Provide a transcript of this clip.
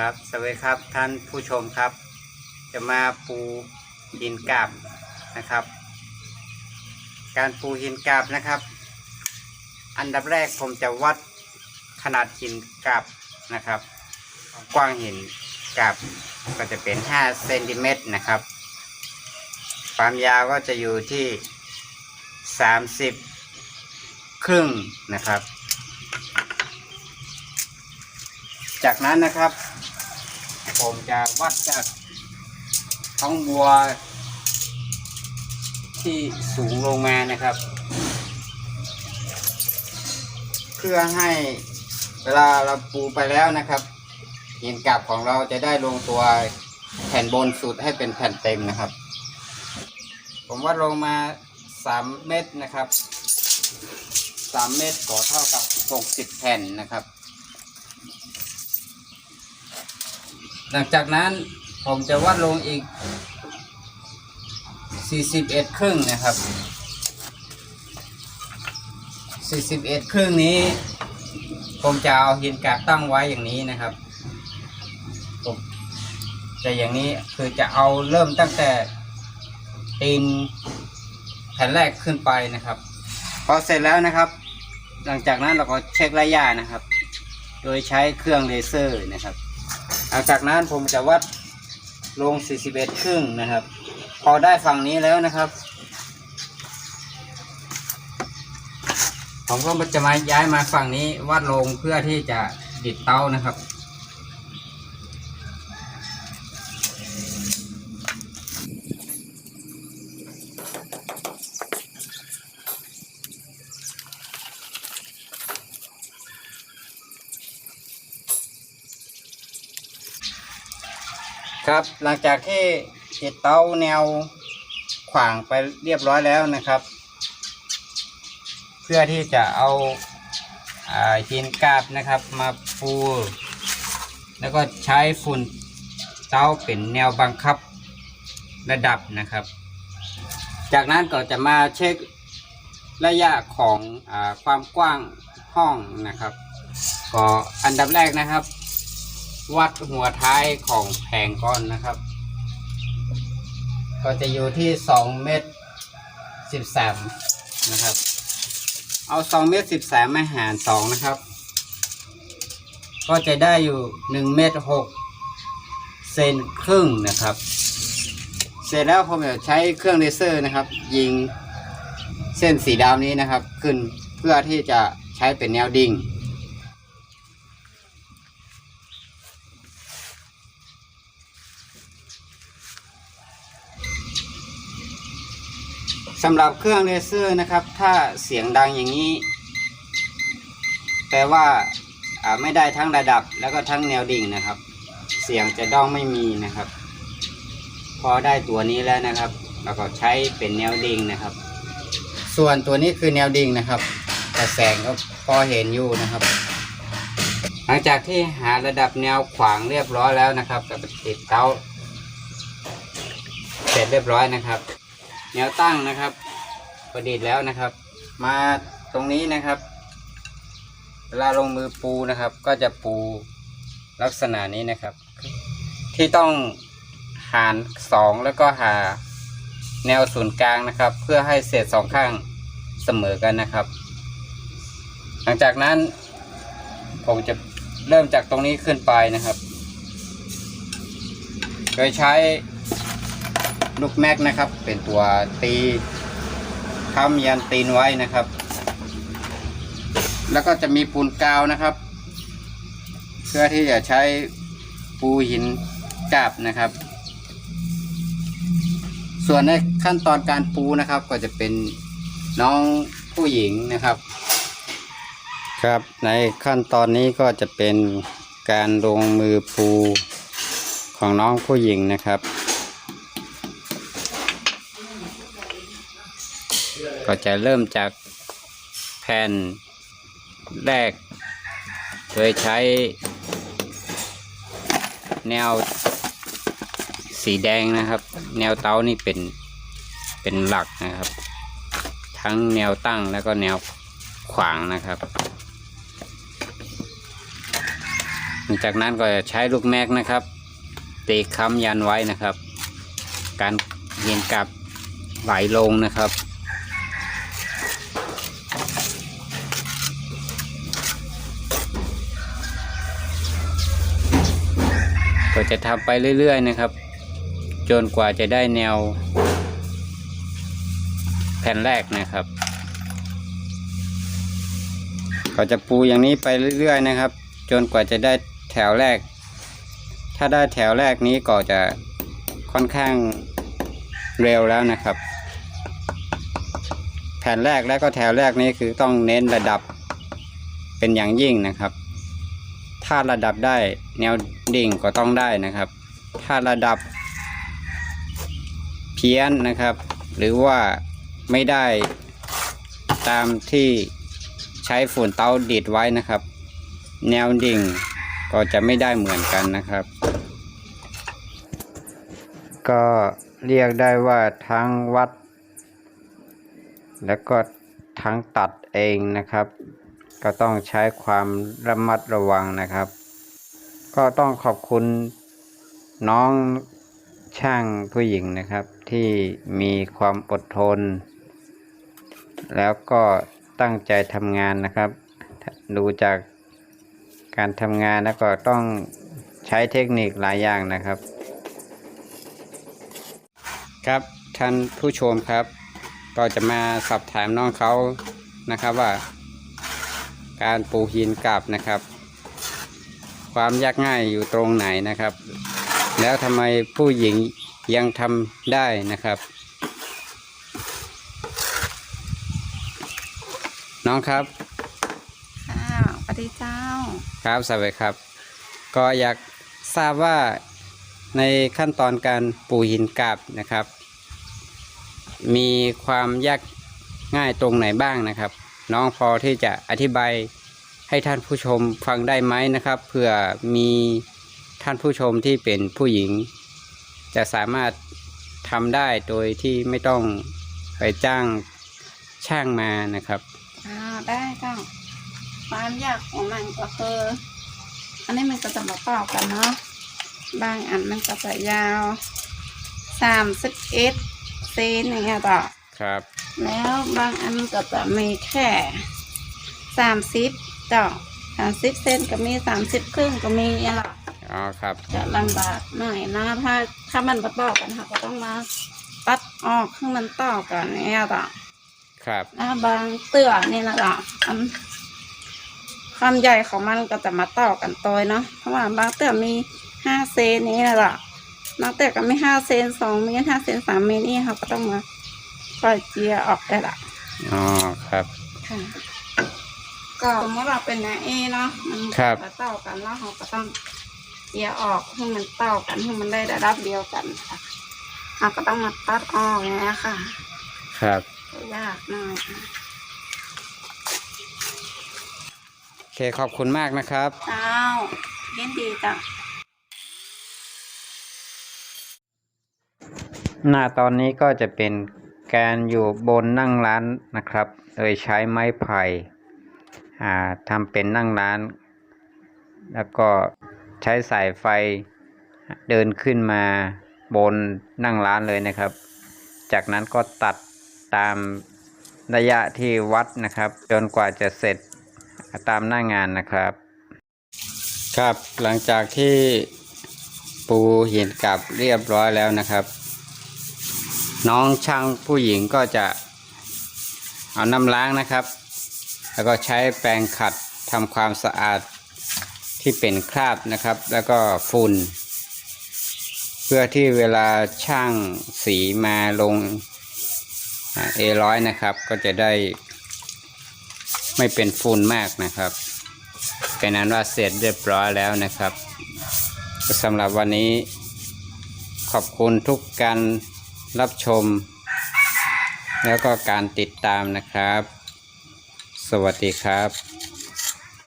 ครับสวัสดีครับท่านผู้ชมครับ จะมาปูหินกาบนะครับ การปูหินกาบนะครับ อันดับแรกผมจะวัดขนาดหินกาบนะครับ กว้างหินกาบก็จะเป็น5เซนติเมตรนะครับ ความยาวก็จะอยู่ที่ 30 ครึ่งนะครับจากนั้นนะครับ ผมจะวัดจากท้องบัว ที่สูงลงมานะครับ เพื่อให้เวลาเราปูไปแล้วนะครับหินกาบของเราจะได้ลงตัวแผ่นบนสุดให้เป็นแผ่นเต็มนะครับ ผมวัดลงมา 3 เมตรนะครับ 3 เมตรก็เท่ากับ 60 แผ่นนะครับ หลังจากนั้นผมจะวัดลงอีก 41 ครึ่งนะครับ 41 ครึ่งนี้ ผมจะเอาหินกาบตั้งไว้อย่างนี้นะครับผมจะอย่างนี้คือจะเอาเริ่มตั้งแต่ตีนแผ่นแรกขึ้นไปนะครับ พอเสร็จแล้วนะครับ หลังจากนั้นเราก็เช็คระยะนะครับ โดยใช้เครื่องเลเซอร์นะครับ หลังจากนั้นผมจะวัดลง 41 ครึ่งนะครับ พอได้ฝั่งนี้แล้วนะครับ ผมก็จะมาย้ายมาฝั่งนี้วัดลงเพื่อที่จะดิดเต้านะครับ ครับ หลังจากที่ติดเตาแนวขวางไปเรียบร้อยแล้วนะครับ เพื่อที่จะเอาอาหินกาบนะครับ มาปูแล้วก็ใช้ฝุ่นเตาเป็นแนวบังคับระดับนะครับ จากนั้นก็จะมาเช็คระยะของอความกว้างห้องนะครับ ก็อันดับแรกนะครับ วัดหัวท้ายของแผงก้อนนะครับ ก็จะอยู่ที่สองเมตรสิบสามนะครับ เอาสองเมตรสิบสามมาหารสองนะครับ ก็จะได้อยู่หนึ่งเมตรหกเซนครึ่งนะครับ เสร็จแล้วผมจะใช้เครื่องเลเซอร์นะครับ ยิงเส้นสีดำนี้นะครับ ขึ้นเพื่อที่จะใช้เป็นแนวดิ่ง สำหรับเครื่องเลเซอร์นะครับ ถ้าเสียงดังอย่างนี้ แปลว่าไม่ได้ทั้งระดับแล้วก็ทั้งแนวดิ่งนะครับ เสียงจะต้องไม่มีนะครับ พอได้ตัวนี้แล้วนะครับเราก็ใช้เป็นแนวดิ่งนะครับ ส่วนตัวนี้คือแนวดิ่งนะครับ แต่แสงก็พอเห็นอยู่นะครับ หลังจากที่หาระดับแนวขวางเรียบร้อยแล้วนะครับกับติดเตาเสร็จเรียบร้อยนะครับ แนวตั้งนะครับประดิษฐ์แล้วนะครับ มาตรงนี้นะครับ เวลาลงมือปูนะครับ ก็จะปูลักษณะนี้นะครับ ที่ต้องหารสองแล้วก็หาแนวศูนย์กลางนะครับ เพื่อให้เศษสองข้างเสมอกันนะครับ หลังจากนั้นผมจะเริ่มจากตรงนี้ขึ้นไปนะครับ โดยใช้ ลูกแม็กนะครับ เป็นตัวตีค้ำยันตีนไว้นะครับ แล้วก็จะมีปูนกาวนะครับ เพื่อที่จะใช้ปูหินกาบนะครับ ส่วนในขั้นตอนการปูนะครับ ก็จะเป็นน้องผู้หญิงนะครับ ครับในขั้นตอนนี้ก็จะเป็นการลงมือปูของน้องผู้หญิงนะครับ ก็จะเริ่มจากแผ่นแรก โดยใช้แนวสีแดงนะครับ แนวเต้านี่เป็นเป็นหลักนะครับ ทั้งแนวตั้งแล้วก็แนวขวางนะครับ จากนั้นก็จะใช้ลูกแม็กนะครับตีค้ำยันไว้นะครับ การเหียนกลับไหลลงนะครับ ก็จะทำไปเรื่อย ๆ นะครับ จนกว่าจะได้แนว แผ่นแรกนะครับ ก็จะปูอย่างนี้ไปเรื่อย ๆ นะครับ จนกว่าจะได้แถวแรก ถ้าได้แถวแรกนี้ก็จะค่อนข้างเร็วแล้วนะครับ แผ่นแรกและก็แถวแรกนี้คือต้องเน้นระดับเป็นอย่างยิ่งนะครับ ถ้าระดับได้ แนวดิ่งก็ต้องได้นะครับ ถ้าระดับเพี้ยนนะครับ หรือว่าไม่ได้ตามที่ใช้ฝุ่นเตาดีดไว้นะครับ แนวดิ่งก็จะไม่ได้เหมือนกันนะครับ ก็เรียกได้ว่าทั้งวัด แล้วก็ทั้งตัดเองนะครับ ก็ต้องใช้ความระมัดระวังนะครับ ก็ต้องขอบคุณน้องช่างผู้หญิงนะครับ ที่มีความอดทน แล้วก็ตั้งใจทำงานนะครับ ดูจากการทำงานแล้วก็ต้องใช้เทคนิคหลายอย่างนะครับ ครับท่านผู้ชมครับ ก็จะมาสอบถามน้องเขานะครับว่า การปูหินกลับนะครับ ความยากง่ายอยู่ตรงไหนนะครับ แล้วทำไมผู้หญิงยังทำได้นะครับ น้องครับค่ะปฏิเจ้า ครับสวัสดีครับ ก็อยากทราบว่าในขั้นตอนการปูหินกาบนะครับ มีความยากง่ายตรงไหนบ้างนะครับ น้องพอที่จะอธิบาย ให้ท่านผู้ชมฟังได้ไหมนะครับเผื่อมีท่านผู้ชมที่เป็นผู้หญิง จะสามารถทำได้โดยที่ไม่ต้องไปจ้างช่างมานะครับอ่าได้เจ้าความยากของมันก็คืออันนี้มันก็จะมาต่อกันเนาะบางอันมันก็จะยาวสามสิบเอ็ดเซนอย่างเงี้ยต่อครับ แล้วบางอันก็จะมีแค่สามสิบ เจ้าสามสิบเซนก็มีสามสิบครึ่งก็มีเนี่ยหรออ๋อครับจะลำบากหน่อยนะถ้าถ้ามันมาต่อกันค่ะก็ต้องมาตัดออกให้มันต่อกันเนี่ยต่อครับอ่าบางเตือนี่นะจ๊ะอันความใหญ่ของมันก็จะมาต่อกันตัวเนาะเพราะว่าบางเตือมีห้าเซนนี้นะจ๊ะบางเตือก็ไม่ห้าเซนสองเมตรห้าเซนสามเมตรนี่เขาก็ต้องมาปล่อยเจียออกได้ละอ๋อครับค่ะ ก็สมมติเราเป็นนาเอเนาะมันครับมาต่อกันแล้วเราก็ต้องเจียออกให้มันต่อกันให้มันได้ระดับเดียวกันค่ะเราก็ต้องมาตัดออกอย่างเงี้ยค่ะครับยากหน่อยโอเคขอบคุณมากนะครับ เจ้ายินดีจ้ะ หน้าตอนนี้ก็จะเป็นการอยู่บนนั่งร้านนะครับ โดยใช้ไม้ไผ่อ่า ทำเป็นนั่งร้าน แล้วก็ใช้สายไฟเดินขึ้นมาบนนั่งร้านเลยนะครับ จากนั้นก็ตัดตามระยะที่วัดนะครับ จนกว่าจะเสร็จตามหน้างานนะครับ ครับหลังจากที่ปูหินกลับเรียบร้อยแล้วนะครับ น้องช่างผู้หญิงก็จะเอาน้ำล้างนะครับ แล้วก็ใช้แปรงขัดทำความสะอาดที่เป็นคราบนะครับ แล้วก็ฝุ่น เพื่อที่เวลาช่างสีมาลงเอร้อยนะครับ ก็จะได้ไม่เป็นฝุ่นมากนะครับ เป็นนั้นว่าเสร็จเรียบร้อยแล้วนะครับสำหรับวันนี้ขอบคุณทุกการรับชม แล้วก็การติดตามนะครับ สวัสดีครับ